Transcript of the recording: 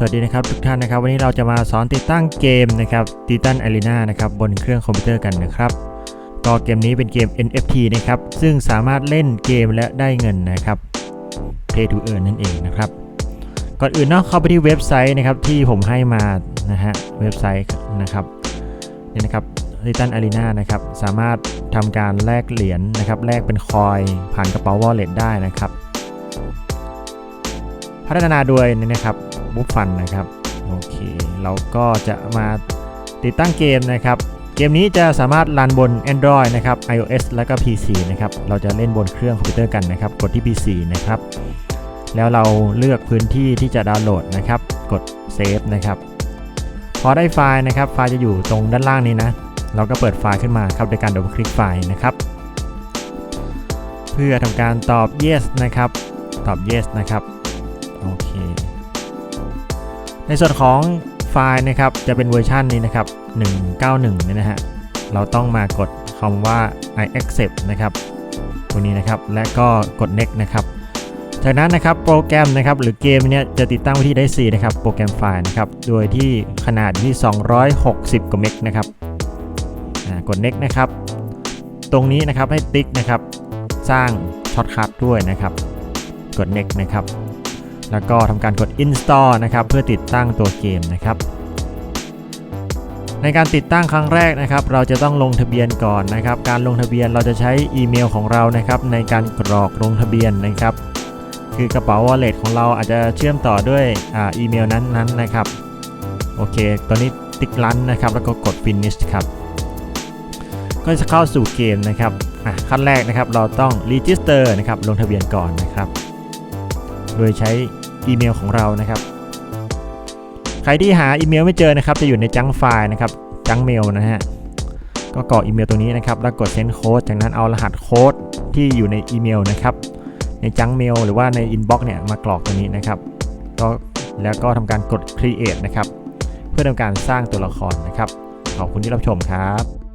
สวัสดีนะครับทุกท่านนะครับ วันนี้เราจะมาสอนติดตั้งเกมนะครับติตันอารีนานะครับบนเครื่องคอมพิวเตอร์กันนะครับก็เกมนี้เป็นเกม NFT นะครับ ซึ่งสามารถเล่นเกมและได้เงินนะครับ Pay to Earn นั่นเองนะครับ ก่อนอื่นเนาะเข้าไปที่เว็บไซต์นะครับที่ผมให้มานะฮะเว็บไซต์นะครับนี่นะครับติตันอารีนานะครับสามารถทำการแลกเหรียญนะครับแลกเป็นคอยผ่านกระเป๋าวอลเล็ตได้นะครับ พัฒนาโดยนี่นะครับ บุ๊ฟันนะครับโอเคเราก็จะมาติดตั้งเกมนะครับ เกมนี้จะสามารถรันบน Android นะครับ iOS แล้วก็ PC นะครับเราจะเล่นบนเครื่องคอมพิวเตอร์กันนะครับ กดที่ PC นะครับ แล้วเราเลือกพื้นที่ที่จะดาวน์โหลดนะครับ กด Save นะครับ พอได้ไฟล์นะครับ ไฟล์จะอยู่ตรงด้านล่างนี้นะ เราก็เปิดไฟล์ขึ้นมาครับโดยการดับคลิกไฟล์นะครับ เพื่อทำการตอบ yes นะครับ ตอบ yes นะครับ โอเค ในส่วนของไฟล์นะครับจะเป็นเวอร์ชันนี้นะครับ 191เนี่ยนะฮะเราต้องมากดคำว่า I accept นะครับตรงนี้นะครับและก็กด next นะครับจากนั้นนะครับโปรแกรมนะครับหรือเกมเนี้ยจะติดตั้งไว้ที่ไดซีนะครับโปรแกรมไฟล์นะครับโดยที่ขนาดที่ 260กว่าเมกนะครับกด next นะครับ ตรงนี้นะครับให้ติ๊กนะครับ สร้างช็อตคัทด้วยนะครับ กด next นะครับ แล้วก็ทำการกด install นะครับเพื่อติดตั้งตัวเกมนะครับ ในการติดตั้งครั้งแรกนะครับ เราจะต้องลงทะเบียนก่อนนะครับ การลงทะเบียนเราจะใช้อีเมลของเรานะครับในการกรอกลงทะเบียนนะครับ คือกระเป๋า wallet ของเราอาจจะเชื่อมต่อด้วยอาอีเมลนั้นๆนนะครับโอเค ตอนนี้ติ๊กลันนะครับ แล้วก็กด finish ครับ ก็จะเข้าสู่เกมนะครับ อะ ขั้นแรกนะครับ เราต้อง register นะครับ ลงทะเบียนก่อนนะครับ โดยใช้อีเมลของเรานะครับ ใครที่หาอีเมลไม่เจอนะครับ จะอยู่ในจังไฟล์นะครับจังเมลนะฮะก็กรอกอีเมลตรงนี้นะครับ แล้วกด send code จากนั้นเอารหัสโค้ดที่อยู่ในอีเมลนะครับ ในจังเมลหรือว่าใน inbox เนี่ยมากรอกตรงนี้นะครับ ก็แล้วก็ทำการกด create นะครับ เพื่อทำการสร้างตัวละครนะครับ ขอบคุณที่รับชมครับ